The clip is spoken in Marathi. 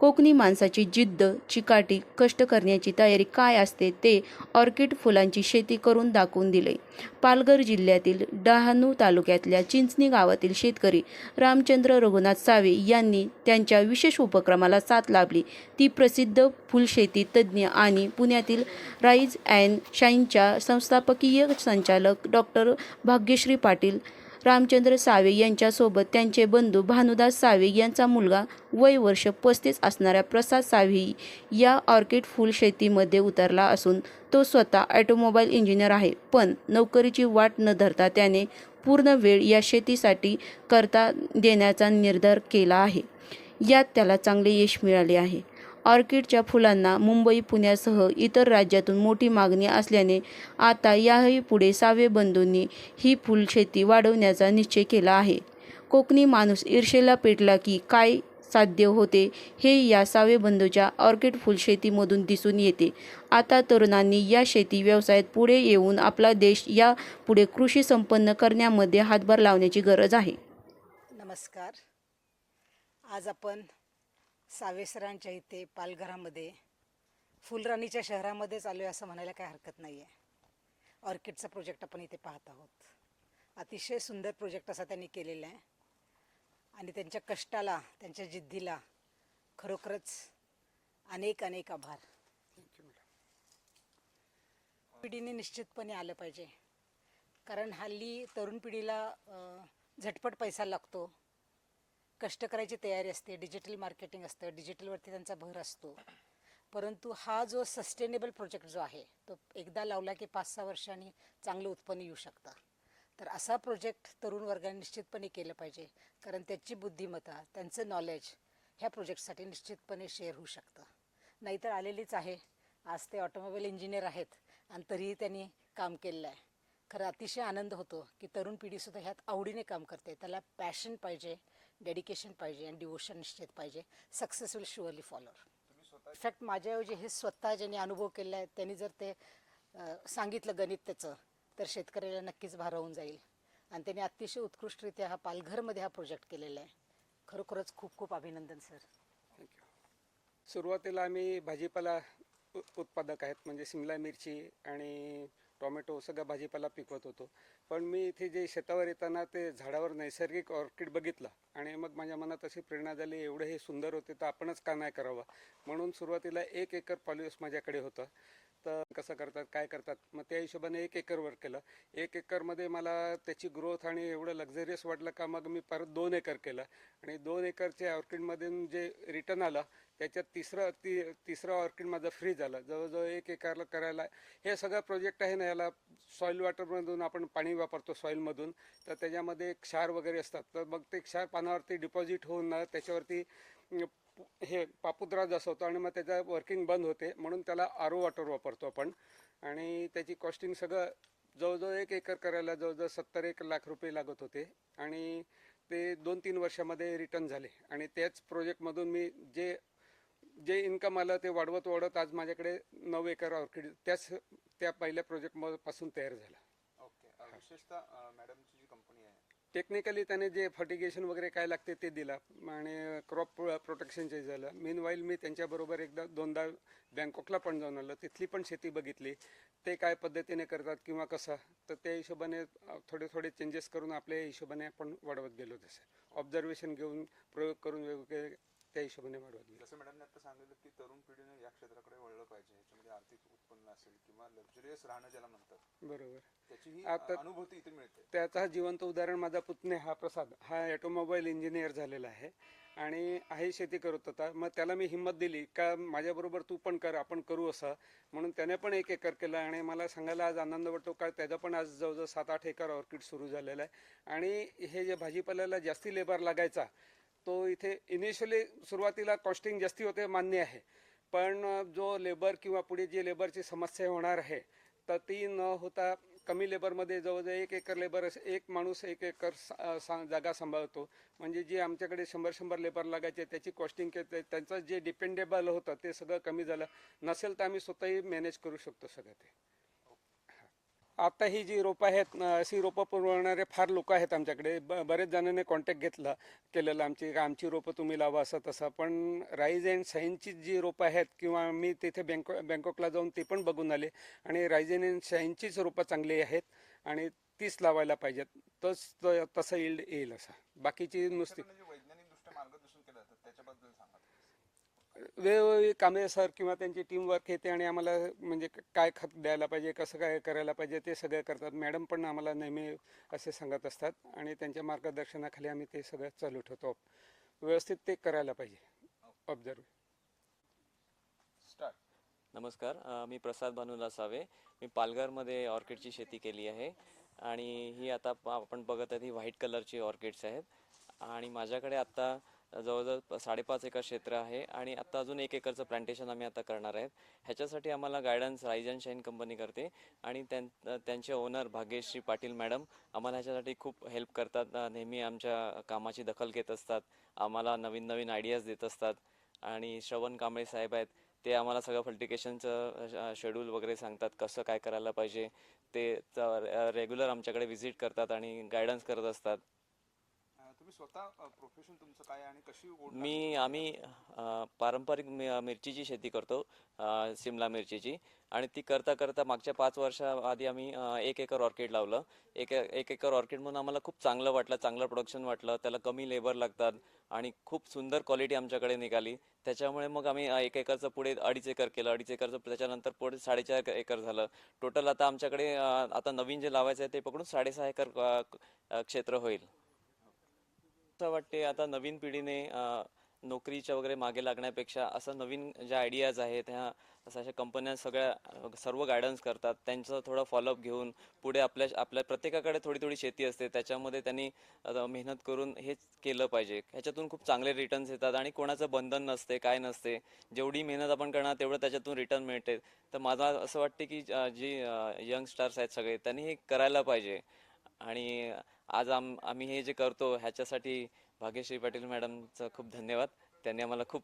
कोकणी माणसाची जिद्द चिकाटी कष्ट करण्याची तयारी काय असते ते ऑर्किड फुलांची शेती करून दाखवून दिले. पालघर जिल्ह्यातील डहाणू तालुक्यातल्या चिंचणी गावातील शेतकरी रामचंद्र रघुनाथ सावे यांनी त्यांच्या विशेष उपक्रमाला साथ लाभली. ती प्रसिद्ध फुलशेती तज्ज्ञ आणि पुण्यातील राईज अँड शाईनच्या संस्थापकीय संचालक डॉक्टर भाग्यश्री पाटील रामचंद्र सावे यांच्यासोबत त्यांचे बंधू भानुदास सावे यांचा मुलगा वय वर्ष पस्तीस असणाऱ्या प्रसाद सावे या ऑर्किड फुल शेतीमध्ये उतरला असून तो स्वतः ऑटोमोबाईल इंजिनियर आहे. पण नोकरीची वाट न धरता त्याने पूर्ण वेळ या शेतीसाठी करता देण्याचा निर्धार केला आहे. यात त्याला चांगले यश मिळाले आहे. ऑर्किडच्या फुलांना मुंबई पुण्यासह इतर राज्यातून मोठी मागणी असल्याने आता याही पुढे सावे बंधूंनी ही फुलशेती वाढवण्याचा निश्चय केला आहे. कोकणी माणूस ईर्षेला पेटला की काय साध्य होते हे या सावे बंधूच्या ऑर्किड फुलशेतीमधून दिसून येते. आता तरुणांनी या शेती व्यवसायात पुढे येऊन आपला देश या पुढे कृषी संपन्न करण्यामध्ये हातभार लावण्याची गरज आहे. नमस्कार. आज आपण सावेसरांच्या इथे पालघरामध्ये फुलराणीच्या शहरामध्येच आलो आहे असं म्हणायला काही हरकत नाही आहे ऑर्किडचा प्रोजेक्ट आपण इथे पाहत आहोत. अतिशय सुंदर प्रोजेक्ट असा त्यांनी केलेला आहे. आणि त्यांच्या कष्टाला त्यांच्या जिद्दीला खरोखरच अनेक अनेक आभार पिढीने निश्चितपणे आलं पाहिजे. कारण हल्ली तरुण पिढीला झटपट पैसा लागतो. कष्ट करायची तयारी असते डिजिटल मार्केटिंग असतं डिजिटलवरती त्यांचा भर असतो. परंतु हा जो सस्टेनेबल प्रोजेक्ट जो आहे तो एकदा लावला की पाच सहा वर्षांनी चांगलं उत्पन्न येऊ शकतं. तर असा प्रोजेक्ट तरुण वर्गाने निश्चितपणे केलं पाहिजे कारण त्याची बुद्धिमत्ता त्यांचं नॉलेज ह्या प्रोजेक्टसाठी निश्चितपणे शेअर होऊ शकतं. नाहीतर आलेलीच आहे. आज ते ऑटोमोबाईल इंजिनियर आहेत आणि तरीही त्यांनी काम केलेलं आहे. खरं अतिशय आनंद होतो की तरुण पिढीसुद्धा ह्यात आवडीने काम करते. त्याला पॅशन पाहिजे. डेडिकेशन पाहिजे आणि डिवोशन निश्चित पाहिजे. Success will surely follower in fact माझ्याऐवजी हे स्वतः ज्यांनी अनुभव केला आहे त्यांनी जर ते सांगितलं गणित त्याचं तर शेतकऱ्याला नक्कीच भारावून जाईल. आणि त्यांनी अतिशय उत्कृष्टरित्या हा पालघरमध्ये हा प्रोजेक्ट केलेला आहे. खरोखरच खूप खूप अभिनंदन सर सुरुवातीला आम्ही भाजीपाला उत्पादक आहेत म्हणजे सिमला मिरची आणि टोमॅटो सगळं भाजीपाला पिकवत होतो. पण मी इथे जे शेतावर येताना ते झाडावर नैसर्गिक ऑर्किड बघितलं आणि मग माझ्या मनात अशी प्रेरणा झाली एवढं हे सुंदर होते तर आपणच का नाही करावं? म्हणून सुरुवातीला एक एकर पॉलिओस माझ्याकडे होतं. तर कसं करतात काय करतात? मग त्या हिशोबाने एक एकरवर केलं. एक एकरमध्ये मला त्याची ग्रोथ आणि एवढं लक्झरियस वाटलं का मग मी परत दोन एकर केलं. आणि दोन एकरच्या ऑर्किडमधून जे रिटर्न आलं त्याच्यात तिसरं ती तिसरं ऑर्किड माझं फ्री झालं. जवळजवळ एक एकरला करायला हे सगळं प्रोजेक्ट आहे ना याला सॉईल वॉटरमधून आपण पाणी वापरतो सॉईलमधून तर त्याच्यामध्ये क्षार वगैरे असतात. तर मग ते क्षार पानावरती डिपॉझिट होऊन ना त्याच्यावरती हे पापुद्रा जसं होतं आणि मग त्याचं वर्किंग बंद होते. म्हणून त्याला आरो वॉटर वापरतो आपण. आणि त्याची कॉस्टिंग सगळं जवळजवळ एक एकर करायला जवळजवळ सत्तर एक लाख रुपये लागत होते. आणि ते दोन तीन वर्षामध्ये रिटर्न झाले. आणि त्याच प्रोजेक्टमधून मी जे जे इन्कम आलं ते वाढवत वाढवत आज माझ्याकडे नऊ एकर ऑर्किड त्याच त्या पहिल्या प्रोजेक्टपासून तयार झाला. ओके अ, विशेषतः अ, मॅडमची जी कंपनी आहे. टेक्निकली त्याने जे फर्टिगेशन वगैरे काय लागते ते दिला आणि क्रॉप प्रोटेक्शनचे झालं. मीन वाईल मी त्यांच्याबरोबर एकदा दोनदा बँकॉकला पण जाऊन आलो. तिथली पण शेती बघितली. ते काय पद्धतीने करतात किंवा कसं तर त्या हिशोबाने अ, थोडे थोडे चेंजेस करून आपल्या हिशोबाने आपण वाढवत गेलो तसं ऑब्झर्वेशन घेऊन प्रयोग करून वेगवेगळे त्या हिशोबाने वाढवत गेलो. जसं मॅडमने आता सांगितलं की तरुण पिढीने या क्षेत्राकडे वळलं पाहिजे याच्यामध्ये आर्थिक उत्पन्न असेल किंवा लक्झरियस राहणं ज्याला म्हणतात. बरोबर. त्याची ही आता- अनुभूती इथे मिळते. त्याचा जिवंत उदाहरण माझा पुतणे हा प्रसाद हा ऑटोमोबाईल इंजिनियर झालेला आहे. आणि आहे शेती करत होता. मग त्याला मी हिंमत दिली का माझ्याबरोबर तू पण कर आपण करू असं. म्हणून त्याने पण एक एकर केलं आणि मला सांगायला आज आनंद वाटतो. का त्याचा पण आज जवळजवळ सात आठ एकर ऑर्किड सुरू झालेला आहे. आणि हे जे भाजीपाल्याला जास्ती लेबर लागायचा तो इथे इनिशियली सुरुवातीला कॉस्टिंग जास्ती होते मान्य आहे. पण जो लेबर किंवा पुढे जी लेबरची समस्या होणार आहे तर ती न होता कमी लेबरमध्ये जवळजवळ एक एकर लेबर एक माणूस एक एकर सा- सा- जागा सांभाळतो. म्हणजे जी आमच्याकडे शंभर शंभर लेबर लागायचे त्याची कॉस्टिंग त्यांचं जे डिपेंडेबल होतं ते सगळं कमी झालं. नसेल तर आम्ही स्वतःही मॅनेज करू शकतो सगळं ते. आता ही जी रोपं आहेत अशी रोपं पुरवणारे फार लोक आहेत आमच्याकडे. ब बरेच जणांनी कॉन्टॅक्ट घेतला केलेलं आमची का आमची रोपं तुम्ही लावा असं तसं. पण राईज अँड शाईनची जी रोपं आहेत किंवा मी तिथे बँकॉ बँकॉकला जाऊन ते पण बघून आले. आणि राईज अँड शाईनचीच रोपं चांगली आहेत आणि तीच लावायला पाहिजेत. तस त- तसं येईल येईल असं. बाकीची नुसती वैज्ञानिक दृष्ट्या मार्गदर्शन केलं त्याच्याबद्दल सांगा. वेगवेगळी कामे सर किंवा त्यांची टीमवर्क येते आणि आम्हाला म्हणजे काय खत द्यायला पाहिजे कसं काय करायला पाहिजे ते सगळं करतात. मॅडम पण आम्हाला नेहमी असे सांगत असतात आणि त्यांच्या मार्गदर्शनाखाली आम्ही ते सगळं चालू ठेवतो. व्यवस्थित ते करायला पाहिजे. ऑब्झर्व स्टार्ट नमस्कार. मी प्रसाद भानुला सावे. मी पालघरमध्ये ऑर्किडची शेती केली आहे आणि ही आता प- आपण बघत आहे ही व्हाईट कलरची ऑर्किड्स आहेत. आणि माझ्याकडे आत्ता जवळजवळ साडेपाच एकर क्षेत्र आहे आणि आत्ता अजून एक एकरचं प्लांटेशन आम्ही आता करणार आहेत. ह्याच्यासाठी आम्हाला guidance rise and shine company करते आणि त्यां त्यांचे ओनर भाग्यश्री पाटील मॅडम आम्हाला ह्याच्यासाठी खूप हेल्प करतात. नेहमी आमच्या कामाची दखल घेत असतात. आम्हाला नवीन नवीन आयडियाज देत असतात. आणि श्रवण कांबळे साहेब आहेत ते आम्हाला सगळं फल्टिकेशनचं शेड्यूल वगैरे सांगतात कसं काय करायला पाहिजे. ते रेग्युलर आमच्याकडे व्हिजिट करतात आणि गायडन्स करत असतात. तुम्ही स्वतः प्रोफेशन तुमचं काय आहे आणि कशी ओढ मी आम्ही अ, पारंपरिक मि- मिरचीची शेती करतो अ, सिमला मिरचीची. आणि ती करता करता मागच्या पाच वर्षाआधी आम्ही अ, एक एकर ऑर्किड लावलं. एक एक एकर ऑर्किड म्हणून आम्हाला खूप चांगलं वाटलं चांगलं प्रोडक्शन वाटलं. त्याला कमी लेबर लागतात आणि खूप सुंदर क्वालिटी आमच्याकडे निघाली. त्याच्यामुळे मग आम्ही अ, एक एकरचं पुढे अडीच एकर केलं. अडीच एकरचं त्याच्यानंतर पुढे साडेचार एकर झालं. टोटल आता आमच्याकडे अ, आता नवीन जे लावायचं आहे ते पकडून साडेसहा एकर अ, अ, क्षेत्र होईल. असं वाटते आता नवीन पिढीने नोकरीच्या वगैरे मागे लागण्यापेक्षा असं नवीन ज्या आयडियाज आहेत ह्या असं अशा कंपन्या सगळ्या सर्व गायडन्स करतात त्यांचं थोडं फॉलोअप घेऊन पुढे आपल्या आपल्या प्रत्येकाकडे थोडी थोडी शेती असते त्याच्यामध्ये त्यांनी मेहनत करून हेच केलं पाहिजे. ह्याच्यातून खूप चांगले रिटर्न्स येतात आणि कोणाचं बंधन नसते काय नसते. जेवढी मेहनत आपण करणार तेवढं त्याच्यातून रिटर्न मिळते. तर माझा असं वाटते की जी यंग स्टार्स आहेत सगळे त्यांनी हे करायला पाहिजे. आणि आज आम आम्ही हे जे करतो ह्याच्यासाठी भाग्यश्री पाटील मॅडमचं खूप धन्यवाद. त्यांनी आम्हाला खूप